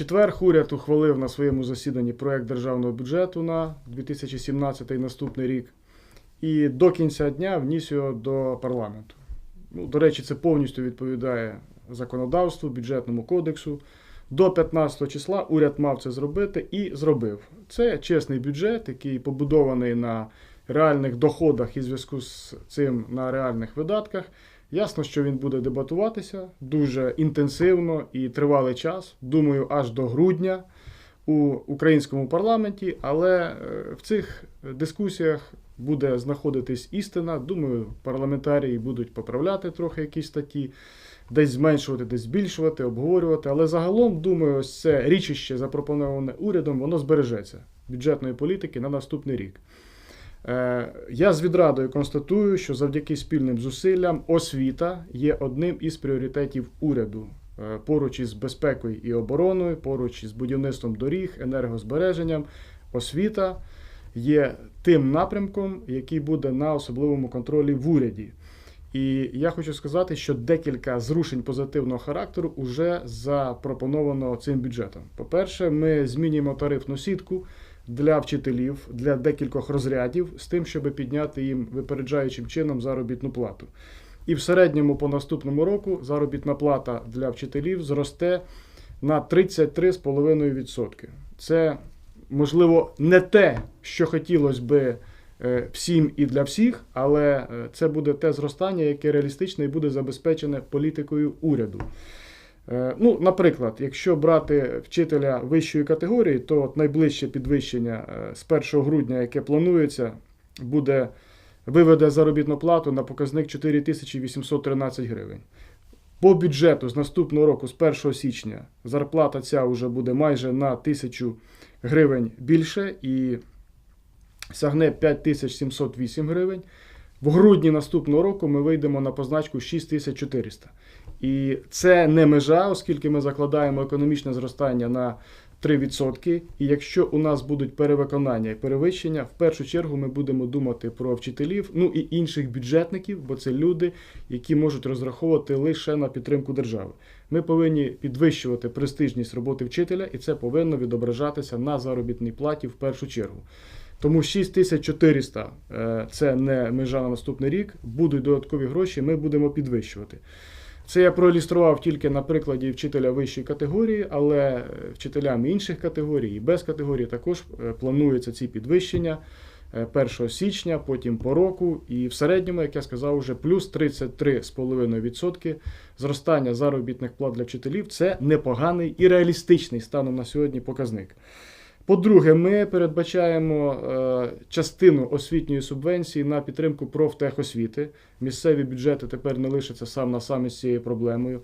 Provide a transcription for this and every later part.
четвер уряд ухвалив на своєму засіданні проект державного бюджету на 2017 і наступний рік. І до кінця дня вніс його до парламенту. Ну, до речі, це повністю відповідає законодавству, бюджетному кодексу. До 15 числа уряд мав це зробити і зробив. Це чесний бюджет, який побудований на реальних доходах і зв'язку з цим на реальних видатках. Ясно, що він буде дебатуватися дуже інтенсивно і тривалий час. Думаю, аж до грудня у українському парламенті. Але е, в цих дискусіях буде знаходитись істина. Думаю, парламентарії будуть поправляти трохи якісь статті, десь зменшувати, десь збільшувати, обговорювати. Але загалом, думаю, ось це річище, запропоноване урядом, воно збережеться бюджетної політики на наступний рік. Е, Я з відрадою констатую, що завдяки спільним зусиллям освіта є одним із пріоритетів уряду Е, поруч із безпекою і обороною, поруч із будівництвом доріг, енергозбереженням. Освіта є тим напрямком, який буде на особливому контролі в уряді. І я хочу сказати, що декілька зрушень позитивного характеру вже запропоновано цим бюджетом. По-перше, ми змінюємо тарифну сітку для вчителів для декількох розрядів з тим, щоб підняти їм випереджаючим чином заробітну плату. І в середньому по наступному року заробітна плата для вчителів зросте на 33,5%. Це можливо не те, що хотілося би е, всім і для всіх, але е, це буде те зростання, яке реалістичне і буде забезпечене політикою уряду. Е, Ну, Наприклад, якщо брати вчителя вищої категорії, то от найближче підвищення е, з 1 грудня, яке планується, буде виведе заробітну плату на показник 4813 гривень. По бюджету з наступного року, з 1 січня, зарплата ця вже буде майже на 1000 гривень більше і сягне 5708 гривень. В грудні наступного року ми вийдемо на позначку 6400. І це не межа, оскільки ми закладаємо економічне зростання на 3%. І якщо у нас будуть перевиконання і перевищення, в першу чергу ми будемо думати про вчителів, ну і інших бюджетників, бо це люди, які можуть розраховувати лише на підтримку держави. Ми повинні підвищувати престижність роботи вчителя, і це повинно відображатися на заробітній платі в першу чергу. Тому 6400 е, це не межа на наступний рік. Будуть додаткові гроші, ми будемо підвищувати. Це я проілюстрував тільки на прикладі вчителя вищої категорії, але е, вчителям інших категорій і без категорії також е, плануються ці підвищення 1 січня, потім по року. І в середньому, як я сказав, вже плюс 33,5% зростання заробітних плат для вчителів це непоганий і реалістичний станом на сьогодні показник. По-друге, ми передбачаємо е, частину освітньої субвенції на підтримку профтехосвіти. Місцеві бюджети тепер не лишаться сам на самі з цією проблемою.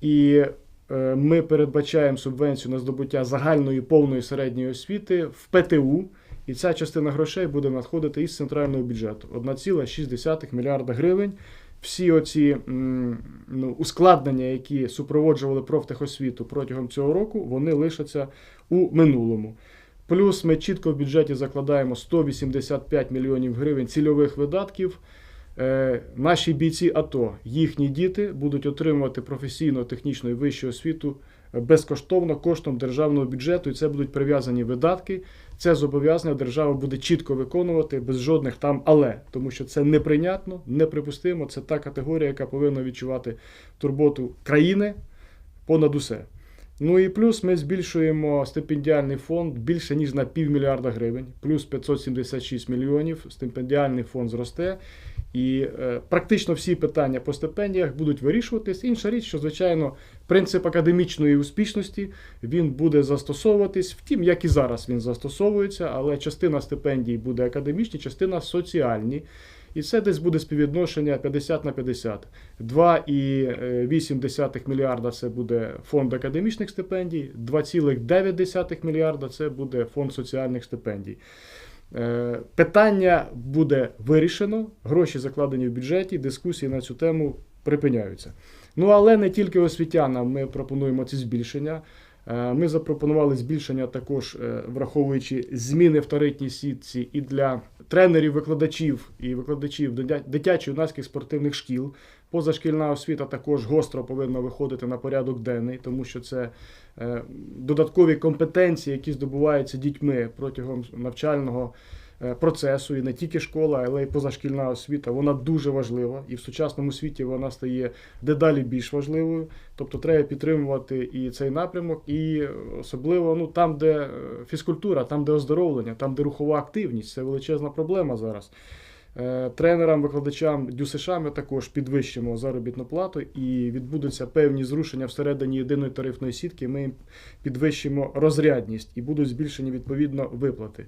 І е, ми передбачаємо субвенцію на здобуття загальної повної середньої освіти в ПТУ. І ця частина грошей буде надходити із центрального бюджету 1,6 мільярда гривень. Всі оці ну, ускладнення, які супроводжували профтехосвіту протягом цього року, вони лишаться у минулому. Плюс ми чітко в бюджеті закладаємо 185 мільйонів гривень цільових видатків. Е, наші бійці АТО, їхні діти будуть отримувати професійно технічну і вищу освіту безкоштовно коштом державного бюджету, і це будуть прив'язані видатки. Це зобов'язання держава буде чітко виконувати без жодних там але, тому що це неприйнятно, неприпустимо. Це та категорія, яка повинна відчувати турботу країни понад усе. Ну і плюс ми збільшуємо стипендіальний фонд більше ніж на півмільярда гривень, плюс 576 мільйонів. Стипендіальний фонд зросте. І е, практично всі питання по стипендіях будуть вирішуватись. Інша річ, що звичайно принцип академічної успішності він буде застосовуватись, втім, як і зараз він застосовується, але частина стипендій буде академічні, частина соціальні. І це десь буде співвідношення 50 на 50. 2,8 мільярда це буде фонд академічних стипендій, 2,9 мільярда це буде фонд соціальних стипендій. Е, Питання буде вирішено, гроші закладені в бюджеті, дискусії на цю тему припиняються. Ну але не тільки освітянам ми пропонуємо ці збільшення. Е, Ми запропонували збільшення також, е, враховуючи зміни в тарифній сітці і для тренерів, викладачів і викладачів дитячої дитячо-юнацьких спортивних шкіл. Позашкільна освіта також гостро повинна виходити на порядок денний, тому що це е, додаткові компетенції, які здобуваються дітьми протягом навчального процесу, і не тільки школа, але й позашкільна освіта. Вона дуже важлива, і в сучасному світі вона стає дедалі більш важливою. Тобто треба підтримувати і цей напрямок, і особливо ну, там, де е, фізкультура, там, де оздоровлення, там, де рухова активність, це величезна проблема зараз. Е, Тренерам, викладачам ДЮСШ ми також підвищимо заробітну плату і відбудуться певні зрушення всередині єдиної тарифної сітки. Ми підвищимо розрядність і будуть збільшені відповідно виплати.